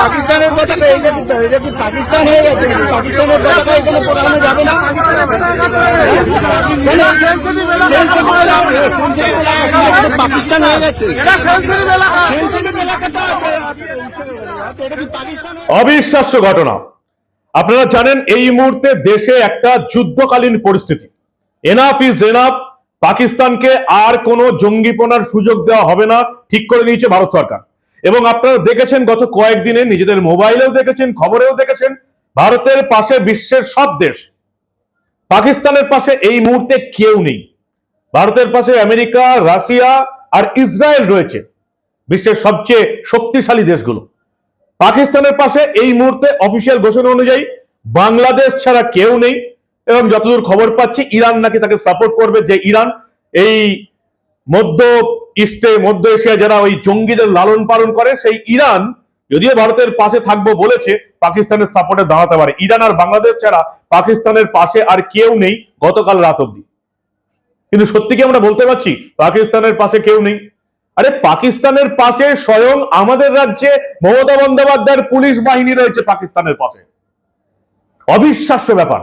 পাকিস্তানের পতাকা এটা কি পাকিস্তান হয়ে গেছে? পাকিস্তানের পতাকা? এখানে পোড়ানো যাবে না। পাকিস্তান হয়ে গেছে। অবিশ্বাস্য ঘটনা। আপনারা জানেন এই মুহূর্তে দেশে একটা যুদ্ধকালীন পরিস্থিতি। এনাফ ইজ এনাফ পাকিস্তানকে আর কোনো জঙ্গিপনার সুযোগ দেওয়া হবে না, ঠিক করে নিয়েছে ভারত সরকার। এবং আপনারা দেখেছেন গত কয়েকদিনে নিজেদের মোবাইলেও দেখেছেন, খবরেও দেখেছেন, ভারতের পাশে বিশ্বের সব দেশ, পাকিস্তানের পাশে এই মুহূর্তে কেউ নেই। ভারতের পাশে আমেরিকা, রাশিয়া আর ইসরায়েল রয়েছে, বিশ্বের সবচেয়ে শক্তিশালী দেশগুলো। পাকিস্তানের পাশে এই মুহূর্তে অফিসিয়াল ঘোষণা অনুযায়ী বাংলাদেশ ছাড়া কেউ নেই এবং যতদূর খবর পাচ্ছি, ইরান নাকি তাকে সাপোর্ট করবে যে ইরান। এই মধ্য ইস্টে মধ্য এশিয়া যারা ওই জঙ্গিদের লালন পালন করে, সেই ইরান, যদিও ভারতের পাশে থাকব বলেছে, পাকিস্তানের সাপোর্টে দাঁড়াতে পারে। ইরান আর বাংলাদেশ ছাড়া পাকিস্তানের পাশে আর কেউ নেই গতকাল রাত অব্দি কিন্তু সত্যি কি আমরা বলতে পারছি, পাকিস্তানের পাশে কেউ নেই? আরে, পাকিস্তানের পাশে স্বয়ং আমাদের রাজ্যে মমতা বন্দ্যোপাধ্যায়ের পুলিশ বাহিনী রয়েছে পাকিস্তানের পাশে। অবিশ্বাস্য ব্যাপার।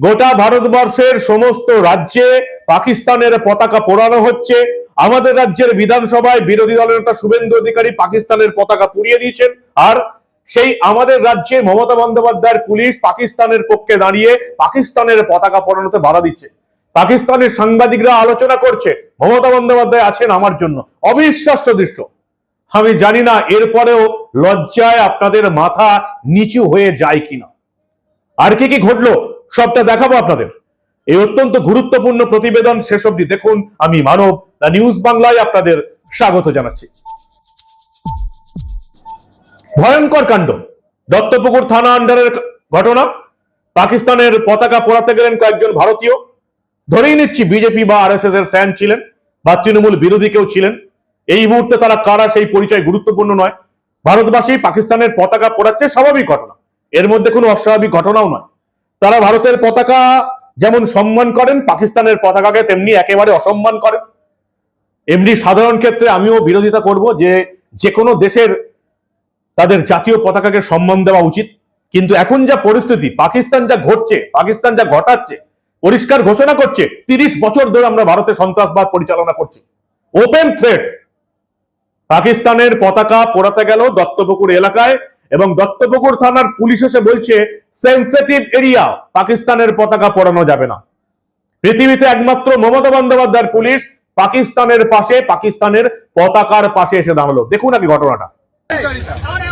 গোটা ভারতবর্ষের সমস্ত রাজ্যে পাকিস্তানের পতাকা পোড়ানো হচ্ছে। আমাদের রাজ্যের বিধানসভায় বিরোধী দলের নেতা শুভেন্দু অধিকারী পাকিস্তানের পতাকা পুড়িয়ে দিয়েছেন। আর সেই আমাদের রাজ্যে মমতা বন্দ্যোপাধ্যায়ের পুলিশ পাকিস্তানের পক্ষে দাঁড়িয়ে পাকিস্তানের পতাকা পোড়ানোতে বাধা দিচ্ছে। পাকিস্তানের সাংবাদিকরা আলোচনা করছে, মমতা বন্দ্যোপাধ্যায় আছেন আমার জন্য। অবিশ্বাস্য দৃশ্য। আমি জানি না এরপরেও লজ্জায় আপনাদের মাথা নিচু হয়ে যায় কিনা। আর কি কি ঘটলো? সবটা দেখাবো আপনাদের। এই অত্যন্ত গুরুত্বপূর্ণ প্রতিবেদন শেষ অবধি দেখুন। আমি মানব দ্য নিউজ বাংলায় আপনাদের স্বাগত জানাচ্ছি। ভয়ঙ্কর কাণ্ড। দত্তপুকুর থানা আন্ডারের ঘটনা। পাকিস্তানের পতাকা পোড়াতে গেলেন কয়েকজন ভারতীয়। ধরেই নিচ্ছি বিজেপি বা আরএসএস এর ফ্যান ছিলেন বা তৃণমূল বিরোধী কেউ ছিলেন। এই মুহূর্তে তারা কারা সেই পরিচয় গুরুত্বপূর্ণ নয়। ভারতবাসী পাকিস্তানের পতাকা পোড়াচ্ছে স্বাভাবিক ঘটনা। এর মধ্যে কোনো অস্বাভাবিক ঘটনাও নয়। তারা ভারতের পতাকা যেমন সম্মান করেন, পাকিস্তানের পতাকাকে তেমনি একেবারে অসম্মান করেন। এমনি সাধারণ ক্ষেত্রে আমিও বিরোধিতা করব যে যে কোনো দেশের তাদের জাতীয় পতাকাকে সম্মান দেওয়া উচিত। কিন্তু এখন যা পরিস্থিতি, পাকিস্তান যা ঘটছে, পাকিস্তান যা ঘটাচ্ছে, পরিষ্কার ঘোষণা করছে, তিরিশ বছর ধরে আমরা ভারতে সন্ত্রাসবাদ পরিচালনা করছি। ওপেন থ্রেট পাকিস্তানের পতাকা পোড়াতে গেল দত্তপুকুর এলাকায় এবং দত্তপুকুর থানার পুলিশ এসে বলছে সেন্সিটিভ এরিয়া পাকিস্তানের পতাকা পড়ানো যাবে না। পৃথিবীতে একমাত্র মমতা বন্দ্যোপাধ্যায়ের পুলিশ পাকিস্তানের পাশে, পাকিস্তানের পতাকার পাশে এসে দাঁড়াল। দেখুন নাকি ঘটনাটা।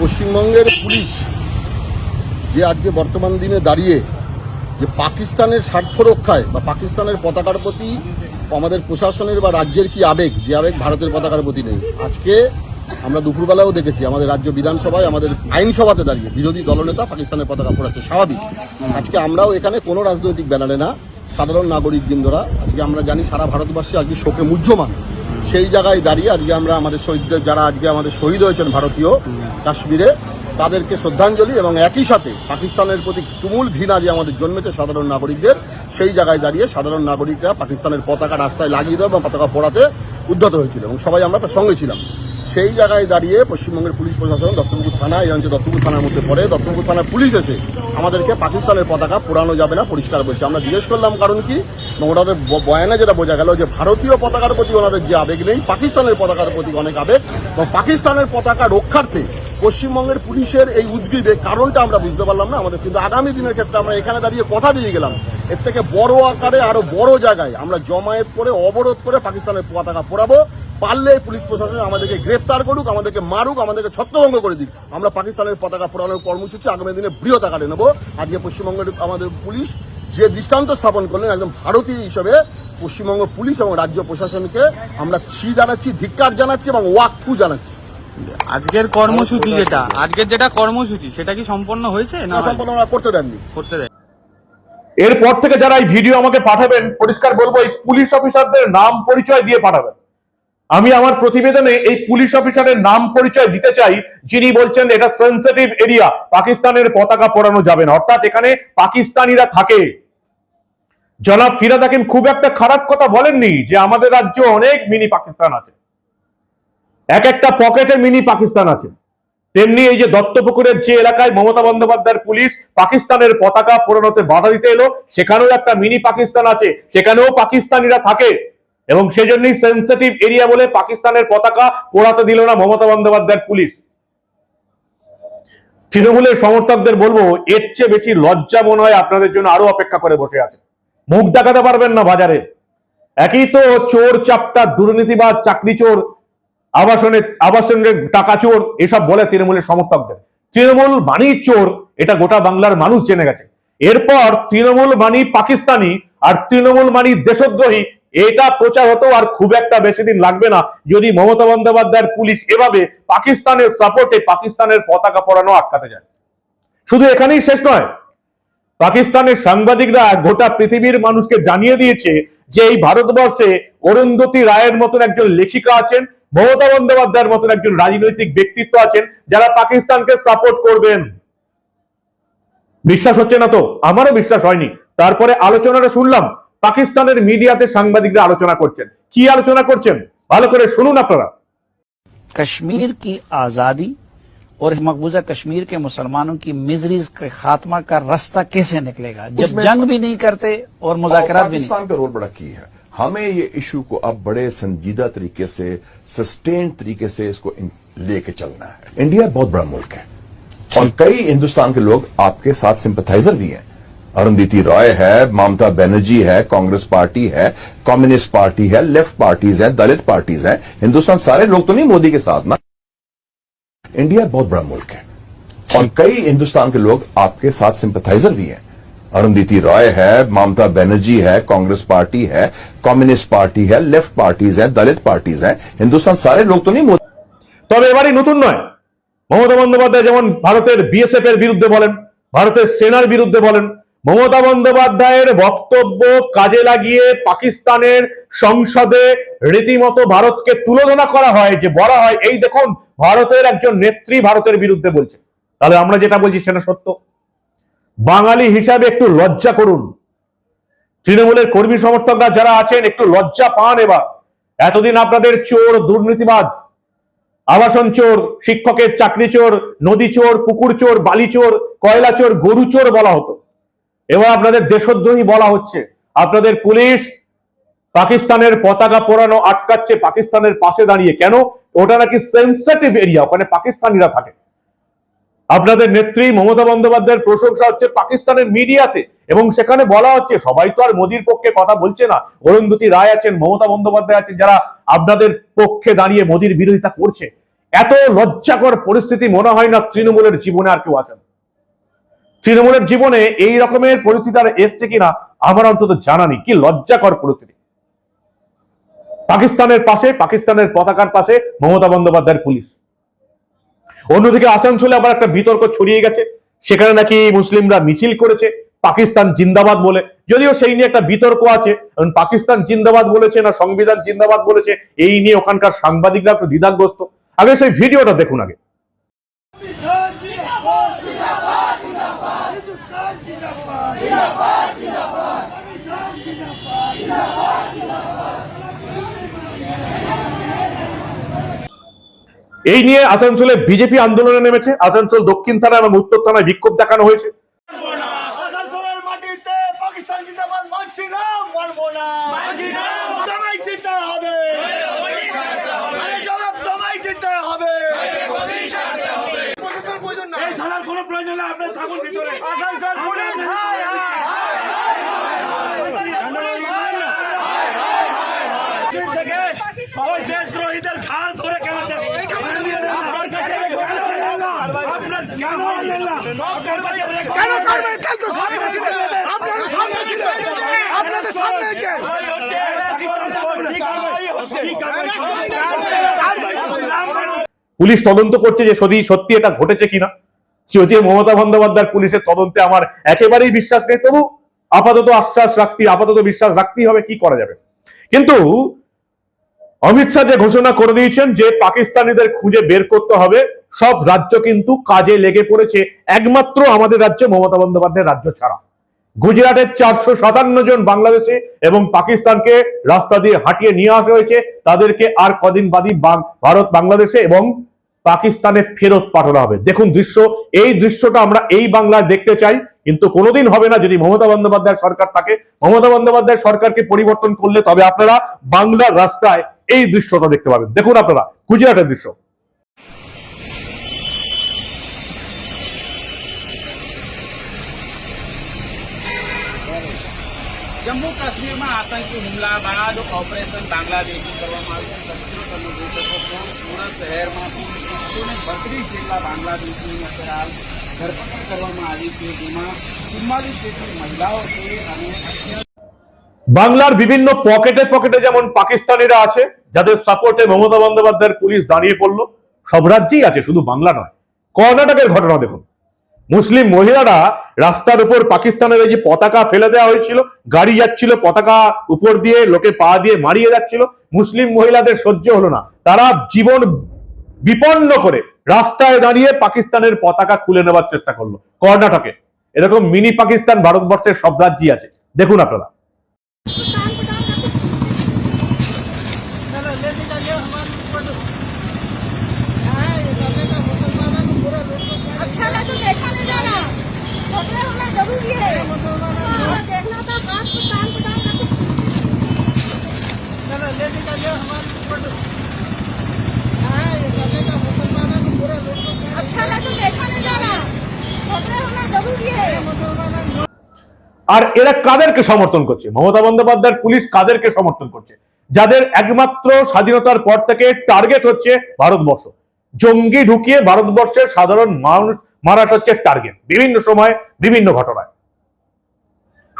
পশ্চিমবঙ্গের পুলিশ যে আজকে বর্তমান দিনে দাঁড়িয়ে যে পাকিস্তানের স্বার্থ রক্ষায় বা পাকিস্তানের পতাকার প্রতি আমাদের প্রশাসনের বা রাজ্যের কি আবেগ, যে আবেগ ভারতের পতাকার প্রতি নেই। আজকে আমরা দুপুরবেলাও দেখেছি, আমাদের রাজ্য বিধানসভায়, আমাদের আইনসভাতে দাঁড়িয়ে বিরোধী দলনেতা পাকিস্তানের পতাকা পড়াচ্ছে স্বাভাবিক। আজকে আমরাও এখানে কোনো রাজনৈতিক ব্যানারে না সাধারণ নাগরিক বৃন্দরা, আজকে আমরা জানি সারা ভারতবর্ষে আজকে শোকে মুহ্যমান। সেই জায়গায় দাঁড়িয়ে আজকে আমরা আমাদের শহীদদের, যারা আজকে আমাদের শহীদ হয়েছেন ভারতীয় কাশ্মীরে, তাদেরকে শ্রদ্ধাঞ্জলি এবং একই সাথে পাকিস্তানের প্রতি তুমুল ঘৃণা যে আমাদের জন্মেছে সাধারণ নাগরিকদের, সেই জায়গায় দাঁড়িয়ে সাধারণ নাগরিকরা পাকিস্তানের পতাকা রাস্তায় লাগিয়ে দেওয়া এবং পতাকা পড়াতে উদ্যত হয়েছিল এবং সবাই আমরা তার সঙ্গে ছিলাম। সেই জায়গায় দাঁড়িয়ে পশ্চিমবঙ্গের পুলিশ প্রশাসন দত্তপুকুর থানা, এই অঞ্চলে দত্তপুকুর থানার মধ্যে পড়ে। দত্তপুকুর থানার পুলিশ এসে আমাদেরকে পাকিস্তানের পতাকা পোড়ানো যাবে না, পরিষ্কার বলছে। আমরা জিজ্ঞেস করলাম, কারণ কি? ওনাদের বয়ানে যেটা বোঝা গেল যে, ভারতীয় পতাকার প্রতি ওনাদের যে আবেগ নেই, পাকিস্তানের পতাকার প্রতি অনেক আবেগ। এবং পাকিস্তানের পতাকা রক্ষার্থে পশ্চিমবঙ্গের পুলিশের এই উদ্গ্রীবের কারণটা আমরা বুঝতে পারলাম না। আমাদের কিন্তু আগামী দিনের ক্ষেত্রে আমরা এখানে দাঁড়িয়ে কথা দিয়ে গেলাম। এর থেকে বড় আকারে, আরও বড় জায়গায় আমরা জমায়েত করে, অবরোধ করে পাকিস্তানের পতাকা পোড়াবো। পারলে পুলিশ প্রশাসন আমাদেরকে গ্রেপ্তার করুক আমাদেরকে মারুক আমাদেরকে ছত্রভঙ্গ করে দিক। আমরা পাকিস্তানের পতাকা পোড়ানোর কর্মসূচি আগামী দিনে বৃহৎ আকারে নেব। আজকে পশ্চিমবঙ্গের আমাদের পুলিশ যে দৃষ্টান্ত স্থাপন করলেন একজন ভারতীয় হিসেবে পশ্চিমবঙ্গ পুলিশ এবং রাজ্য প্রশাসনকে আমরা ছি জানাচ্ছি ধিক্কার জানাচ্ছি এবং ওয়াকথু জানাচ্ছি। আজকের কর্মসূচি যেটা আজকের যেটা কর্মসূচি সেটা কি সম্পন্ন হয়েছে না না সম্পন্ন করতে দেননি। করতে দেয় এরপর থেকে যারা এই ভিডিও আমাকে পাঠাবেন পরিষ্কার বলব এই পুলিশ অফিসারদের নাম পরিচয় দিয়ে পাঠাবেন। আমি আমার প্রতিবেদনে এই পুলিশ অফিসারের নাম পরিচয় দিতে চাই, যিনি বলছেন এটা সেন্সিটিভ এরিয়া পাকিস্তানের পতাকা পোড়ানো যাবে না। অর্থাৎ এখানে পাকিস্তানিরা থাকে। জনাব ফিরাদ হাকিম খুব একটা খারাপ কথা বলেননি যে আমাদের রাজ্য অনেক মিনি পাকিস্তান আছে। এক একটা পকেটে মিনি পাকিস্তান আছে। তেমনি এই যে দত্তপুকুরের যে এলাকায় মমতা বন্দ্যোপাধ্যায়ের পুলিশ পাকিস্তানের পতাকা পোড়ানোতে বাধা দিতে এলো, সেখানেও একটা মিনি পাকিস্তান আছে। সেখানেও পাকিস্তানিরা থাকে। এবং সেজন্যই সেন্সিটিভ এরিয়া বলে পাকিস্তানের পতাকা পোড়াতে দিল না মমতা বন্দ্যোপাধ্যায়ের পুলিশ। তৃণমূলের সমর্থকদের বলব, এর চেয়ে বেশি লজ্জা মনে হয় আপনাদের জন্য আরও অপেক্ষা করে বসে আছে। মুখ দেখাতে পারবেন না বাজারে। একই তো চোর, চাপটা দুর্নীতিবাদ চাকরি চোর, আবাসনে আবাসনের টাকা চোর, এসব বলে তৃণমূলের সমর্থকদের। তৃণমূল মানি চোর, এটা গোটা বাংলার মানুষ জেনে গেছে। এরপর তৃণমূল মানি পাকিস্তানি আর তৃণমূল মানি দেশদ্রোহী এটা প্রচার হতো আর খুব একটা বেশি দিন লাগবে না। যদি মমতা বন্দ্যোপাধ্যায়ের পুলিশ এভাবে পাকিস্তানের সাপোর্টে পাকিস্তানের পতাকা পরানো আটকাতে যায়। শুধু এখানেই শেষ নয়, পাকিস্তানের সাংবাদিকরা গোটা পৃথিবীর মানুষকে জানিয়ে দিয়েছে যে এই ভারতবর্ষে অরুন্ধতী রায়ের মতন একজন লেখিকা আছেন, মমতা বন্দ্যোপাধ্যায়ের মতন একজন রাজনৈতিক ব্যক্তিত্ব আছেন, যারা পাকিস্তানকে সাপোর্ট করবেন। বিশ্বাস হচ্ছে না তো? আমারও বিশ্বাস হয়নি। তারপরে আলোচনাটা শুনলাম পাকিস্তানের মিডিয়াতে সাংবাদিকরা আলোচনা করছেন কি আলোচনা করছেন ভালো করে শুনুন আপনারা कश्मीर की आज़ादी और मकबूजा कश्मीर के मुसलमानों की मिजरीज के खात्मा का रास्ता कैसे निकलेगा जब उसमें- जंग भी नहीं करते और मुजाकरात भी नहीं पाकिस्तान का रोल बड़ा की है हमें ये इशू को अब बड़े संजीदा तरीके से सस्टेन तरीके से इसको इन- लेके चलना है इंडिया बहुत बड़ा मुल्क है और कई हिंदुस्तान के लोग आपके साथ सिंपथाइजर भी हैं अरुंधति रॉय है ममता बनर्जी है कांग्रेस पार्टी है कम्युनिस्ट पार्टी है लेफ्ट पार्टीज है दलित पार्टीज हैं हिंदुस्तान सारे लोग तो नहीं मोदी के साथ ना इंडिया बहुत बड़ा मुल्क है और कई हिंदुस्तान के लोग आपके साथ सिंपथाइजर भी हैं अरुंधति रॉय है ममता बनर्जी है कांग्रेस पार्टी है कम्युनिस्ट पार्टी है लेफ्ट पार्टीज हैं दलित पार्टीज हैं हिंदुस्तान सारे लोग तो नहीं मोदी তবে এবারই নতুন নয় মমতা বন্দ্যোপাধ্যায় যেমন ভারতের বিএসএফ এর বিরুদ্ধে বলেন ভারতের সেনার বিরুদ্ধে বলেন মমতা বন্দ্যোপাধ্যায়ের বক্তব্য কাজে লাগিয়ে পাকিস্তানের সংসদে রীতিমতো ভারতকে তুলনা করা হয়, যে বলা হয়, এই দেখুন, ভারতের একজন নেত্রী ভারতের বিরুদ্ধে বলছে। তাহলে আমরা যেটা বলছি সেটা সত্য। বাঙালি হিসাবে একটু লজ্জা করুন। তৃণমূলের কর্মী সমর্থকরা যারা আছেন, একটু লজ্জা পান এবার। এতদিন আপনাদের চোর দুর্নীতিবাদ আবাসন চোর, শিক্ষকের চাকরি চোর, নদী চোর, পুকুর চোর, বালি চোর, কয়লা চোর, গরু চোর বলা হতো। এবার আপনাদের দেশদ্রোহী বলা হচ্ছে। আপনাদের পুলিশ পাকিস্তানের পতাকা পোড়ানো আটকাচ্ছে পাকিস্তানের পাশে দাঁড়িয়ে। কেন? ওটা নাকি সেন্সিটিভ এরিয়া ওখানে পাকিস্তানিরা থাকে। আপনাদের নেত্রী মমতা বন্দ্যোপাধ্যায়ের প্রশংসা হচ্ছে পাকিস্তানের মিডিয়াতে। এবং সেখানে বলা হচ্ছে, সবাই তো আর মোদির পক্ষে কথা বলছে না। অরুন্ধতী রায় আছেন, মমতা বন্দ্যোপাধ্যায় আছেন, যারা আপনাদের পক্ষে দাঁড়িয়ে মোদির বিরোধিতা করছে। এত লজ্জাকর পরিস্থিতি মনে হয় না তৃণমূলের জীবনে আর কেউ আছেন। তৃণমূলের জীবনে এই রকমের পরিস্থিতি আর এসছে কিনা আমার অন্তত জানা নেই। কি লজ্জাকর পরিস্থিতি। পাকিস্তানের পাশে, পাকিস্তানের পতাকার পাশে মমতা বন্দ্যোপাধ্যায়ের পুলিশ। অন্যদিকে আসানসোলে আবার একটা বিতর্ক ছড়িয়ে গেছে। সেখানে নাকি মুসলিমরা মিছিল করেছে, পাকিস্তান জিন্দাবাদ বলে। যদিও সেই নিয়ে একটা বিতর্ক আছে, কারণ পাকিস্তান জিন্দাবাদ বলেছে না সংবিধান জিন্দাবাদ বলেছে, এই নিয়ে ওখানকার সাংবাদিকরা একটু দ্বিধাগ্রস্ত। আগে সেই ভিডিওটা দেখুন আগে। এই নিয়ে আসানসোলে বিজেপি আন্দোলনে নেমেছে। আসানসোল দক্ষিণ থানা এবং উত্তর থানায় বিক্ষোভ দেখানো হয়েছে। প্রয়োজন আপনার থাকুন ভিতরে পুলিশ দেশদ্রোহীদের ধরে কেন পুলিশ তদন্ত করছে যে সত্যি এটা ঘটেছে কিনা যদিও মমতা বন্দ্যোপাধ্যায় পুলিশের তদন্তে আমার একেবারেই বিশ্বাস নেই, তবু আপাতত আশ্বাস রাখতে, আপাতত বিশ্বাস রাখতেই হবে কি করা যাবে। কিন্তু অমিত শাহ যে ঘোষণা করে দিয়েছেন যে পাকিস্তানিদের খুঁজে বের করতে হবে, সব রাজ্য কিন্তু কাজে লেগে পড়েছে, একমাত্র আমাদের রাজ্য মমতা বন্দ্যোপাধ্যায়ের রাজ্য ছাড়া। গুজরাটের চারশো সাতান্ন জন বাংলাদেশে এবং পাকিস্তানকে রাস্তা দিয়ে হাঁটিয়ে নিয়ে আসা হয়েছে, তাদেরকে আর কদিন বাদই বাং- ভারত বাংলাদেশে এবং পাকিস্তানে ফেরত পাঠানো হবে দেখুন দৃশ্য এই দৃশ্যটা আমরা এই বাংলায় দেখতে চাই কিন্তু কোনোদিন হবে না যদি মমতা বন্দ্যোপাধ্যায় সরকার থাকে মমতা বন্দ্যোপাধ্যায় সরকারকে পরিবর্তন করলে তবে আপনারা বাংলার রাস্তায় এই দৃশ্যটা দেখতে পাবেন দেখুন আপনারা গুজরাটের দৃশ্য જમ્મુ કાશ્મીરમાં આતંકી હુમલા બાદ ઓપરેશન બાંગ્લાદેશી કરવામાં આવ્યું સત્તર તમે જોઈ શકો છો સુરત શહેરમાંથી એકસો ને બત્રીસ જેટલા બાંગ્લાદેશીની અત્યારે હાલ ધરપકડ કરવામાં આવી છે જેમાં ચુમ્માલીસ જેટલી મહિલાઓ છે અને અન્ય বাংলার বিভিন্ন পকেটে পকেটে যেমন পাকিস্তানিরা আছে যাদের সাপোর্টে মমতা বন্দ্যোপাধ্যায়ের পুলিশ দাঁড়িয়ে পড়লো সব রাজ্যেই আছে শুধু বাংলা নয় কর্ণাটকের ঘটনা দেখুন মুসলিম মহিলারা রাস্তার উপর পাকিস্তানের এই যে পতাকা ফেলে দেওয়া হয়েছিল গাড়ি যাচ্ছিল পতাকা উপর দিয়ে লোকে পা দিয়ে মারিয়ে যাচ্ছিল মুসলিম মহিলাদের সহ্য হলো না তারা জীবন বিপন্ন করে রাস্তায় দাঁড়িয়ে পাকিস্তানের পতাকা খুলে নেওয়ার চেষ্টা করল। কর্ণাটকে। এরকম মিনি পাকিস্তান ভারতবর্ষের সব রাজ্যই আছে। দেখুন আপনারা। আর এরা কাদেরকে সমর্থন করছে? মমতা বন্দ্যোপাধ্যায়ের পুলিশ কাদেরকে সমর্থন করছে? যাদের একমাত্র স্বাধীনতার পর থেকে টার্গেট হচ্ছে ভারতবর্ষ। জঙ্গি ঢুকিয়ে ভারতবর্ষের সাধারণ মানুষ মারাটা হচ্ছে টার্গেট বিভিন্ন সময় বিভিন্ন ঘটনায়।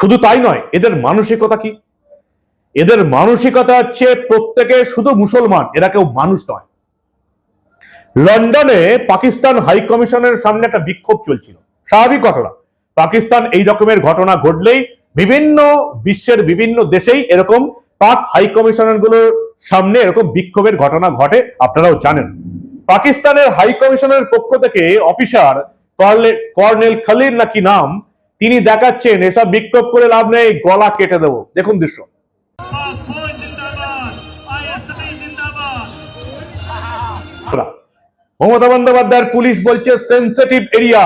শুধু তাই নয়, এদের মানসিকতা কি? এদের মানসিকতা হচ্ছে প্রত্যেকে শুধু মুসলমান, এরা কেউ মানুষ নয়। লন্ডনে পাকিস্তান হাই কমিশনের সামনে একটা বিক্ষোভ চলছিল। স্বাভাবিক ঘটনা। পাকিস্তান এই রকমের ঘটনা ঘটলেই বিভিন্ন বিশ্বের বিভিন্ন দেশেই এরকম পাক হাই কমিশনারগুলোর সামনে এরকম বিক্ষোভের ঘটনা ঘটে, আপনারাও জানেন। পাকিস্তানের হাই কমিশনের পক্ষ থেকে অফিসার কর্নেল খালির নাকি নাম, তিনি দেখাচ্ছেন, এসব বিক্ষোভ করে লাভ নেই, গলা কেটে দেব। দেখুন দৃশ্য। মমতা বন্দ্যোপাধ্যায়ের পুলিশ বলছে সেন্সিটিভ এরিয়া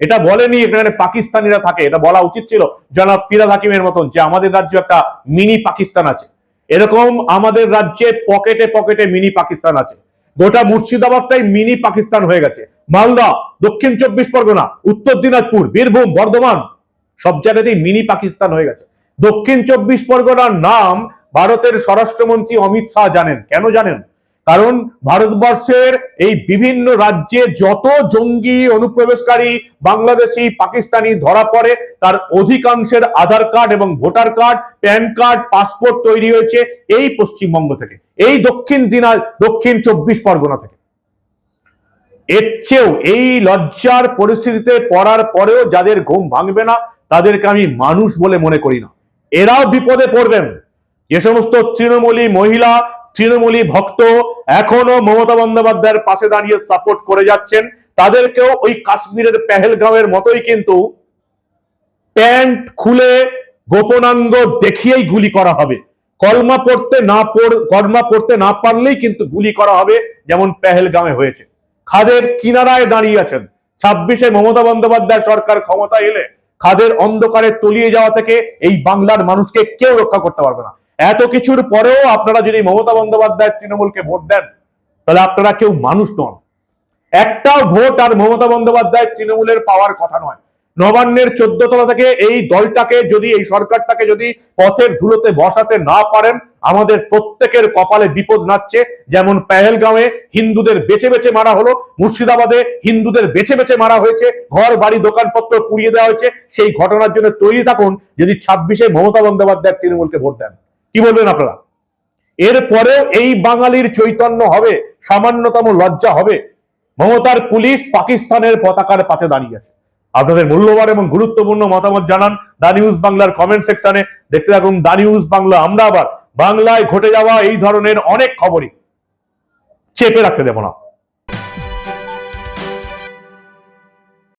এটা বলেনি এখানে পাকিস্তানিরা থাকে, এটা বলা উচিত ছিল জনাব ফিরাদ হাকিমের মতন যে আমাদের রাজ্যে একটা মিনি পাকিস্তান আছে। এরকম আমাদের রাজ্যে পকেটে পকেটে মিনি পাকিস্তান আছে। গোটা মুর্শিদাবাদটাই মিনি পাকিস্তান হয়ে গেছে। মালদা, দক্ষিণ চব্বিশ পরগনা, উত্তর দিনাজপুর, বীরভূম, বর্ধমান, সব জায়গাতেই মিনি পাকিস্তান হয়ে গেছে। দক্ষিণ চব্বিশ পরগনার নাম ভারতের স্বরাষ্ট্রমন্ত্রী অমিত শাহ জানেন। কেন জানেন? কারণ ভারতবর্ষের এই বিভিন্ন রাজ্যে যত জঙ্গি অনুপ্রবেশকারী বাংলাদেশি, পাকিস্তানি ধরা পড়ে, তার অধিকাংশের আধার কার্ড এবং voter card, PAN card, passport তৈরি হয়েছে এই পশ্চিমবঙ্গ থেকে, এই দক্ষিণ দিনা দক্ষিণ চব্বিশ পরগনা থেকে। এর চেয়েও এই লজ্জার পরিস্থিতিতে পড়ার পরেও যাদের ঘুম ভাঙবে না, তাদেরকে আমি মানুষ বলে মনে করি না। এরাও বিপদে পড়বেন। যে সমস্ত তৃণমূলী মহিলা তৃণমূলী ভক্ত এখনও মমতা বন্দ্যোপাধ্যায়ের পাশে দাঁড়িয়ে সাপোর্ট করে যাচ্ছেন। তাদেরকেও ওই কাশ্মীরের পেহেলগাঁওয়ের মতোই কিন্তু প্যান্ট খুলে গোপনাঙ্গ দেখিয়েই গুলি করা হবে। কলমা পড়তে না কলমা পড়তে না পারলেই কিন্তু গুলি করা হবে, যেমন পেহেলগাঁওয়ে হয়েছে। খাদের কিনারায় দাঁড়িয়ে আছেন। ছাব্বিশে মমতা বন্দ্যোপাধ্যায় সরকার ক্ষমতা এলে খাদের অন্ধকারে তলিয়ে যাওয়া থেকে এই বাংলার মানুষকে কেউ রক্ষা করতে পারবে না। এত কিছুর পরেও আপনারা যদি মমতা বন্দ্যোপাধ্যায় তৃণমূলকে ভোট দেন, তাহলে আপনারা কেউ মানুষ নন। একটাও ভোট আর মমতা বন্দ্যোপাধ্যায় তৃণমূলের পাওয়ার কথা নয়। নবান্নের চোদ্দ তলা থেকে এই দলটাকে যদি, এই সরকারটাকে যদি পথের ধুলোতে বসাতে না পারেন, আমাদের প্রত্যেকের কপালে বিপদ নাচ্ছে। যেমন পেহেলগাঁওয়ে হিন্দুদের বেছে বেছে মারা হলো, মুর্শিদাবাদে হিন্দুদের বেছে বেছে মারা হয়েছে, ঘর, বাড়ি, দোকানপত্র পুড়িয়ে দেওয়া হয়েছে। সেই ঘটনার জন্য তৈরি থাকুন, যদি ছাব্বিশে মমতা বন্দ্যোপাধ্যায় তৃণমূলকে ভোট দেন। কি বলবেন আপনারা? এরপরেও এই বাঙালির চৈতন্য হবে, সামান্যতম লজ্জা হবে। মমতার পুলিশ পাকিস্তানের পতাকার পাশে দাঁড়িয়ে আছে। আপনাদের মূল্যবান এবং গুরুত্বপূর্ণ মতামত জানান দা নিউজ বাংলার কমেন্ট সেকশনে। দেখতে থাকুন দা নিউজ বাংলা। আমরা আবার বাংলায় ঘটে যাওয়া এই ধরনের অনেক খবরই চেপে রাখতে দেব না।